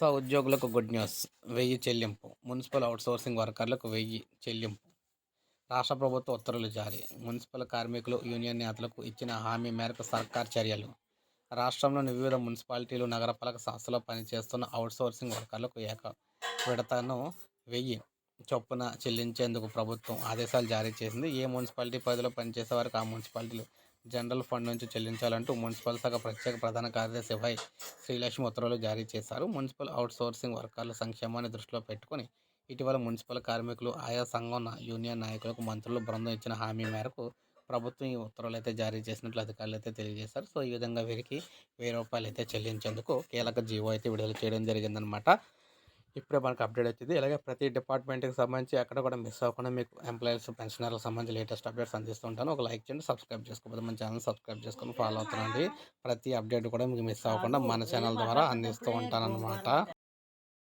So ఉద్యోగులకు good news వెయ్యి చెల్లింపు. మున్సిపల్ అవుట్సోర్సింగ్ వర్కర్లకు వెయ్యి చెల్లింపు. రాష్ట్ర ప్రభుత్వ ఉత్తర్వులు జారీ. మున్సిపల్ కార్మికులు యూనియన్ నేతలకు ఇచ్చిన హామీ మేరకు సర్కార్ చర్యలు. రాష్ట్రంలోని వివిధ మున్సిపాలిటీలు నగరపాలక సంస్థలో పనిచేస్తున్న అవుట్సోర్సింగ్ వర్కర్లకు ఏక విడతను వెయ్యి చొప్పున చెల్లించేందుకు ప్రభుత్వం ఆదేశాలు జారీ చేసింది. ఏ మున్సిపాలిటీ పరిధిలో పనిచేసే వారికి ఆ మున్సిపాలిటీలు జనరల్ ఫండ్ నుంచి చెల్లించాలంటూ మున్సిపల్ శాఖ ప్రత్యేక ప్రధాన కార్యదర్శి వై శ్రీలక్ష్మి ఉత్తర్వులు జారీ చేశారు. మున్సిపల్ అవుట్సోర్సింగ్ వర్కర్ల సంక్షేమాన్ని దృష్టిలో పెట్టుకుని ఇటీవల మున్సిపల్ కార్మికులు ఆయా సంఘం యూనియన్ నాయకులకు మంత్రులు బృందం ఇచ్చిన హామీ మేరకు ప్రభుత్వం ఈ ఉత్తర్వులు అయితే జారీ చేసినట్లు అధికారులు అయితే తెలియజేశారు. సో ఈ విధంగా వీరికి వెయ్యి రూపాయలు అయితే చెల్లించేందుకు కీలక జీవో అయితే విడుదల చేయడం జరిగిందనమాట ఇప్పుడే మనకు అప్డేట్ వచ్చింది ఇలాగే ప్రతి డిపార్ట్మెంట్కి సంబంధించి ఎక్కడ కూడా మిస్ అవ్వకుండా మీకు ఎంప్లాయీస్ పెన్షనర్లకు సంబంధించి లేటెస్ట్ అప్డేట్స్ అందిస్తూ ఉంటాను. ఒక లైక్ చేయండి సబ్స్క్రైబ్ చేసుకోకపోతే మన ఛానల్ సబ్స్క్రైబ్ చేసుకొని ఫాలో అవుతానండి. ప్రతి అప్డేట్ కూడా మీకు మిస్ అవ్వకుండా మన ఛానల్ ద్వారా అందిస్తూ ఉంటాను అనమాట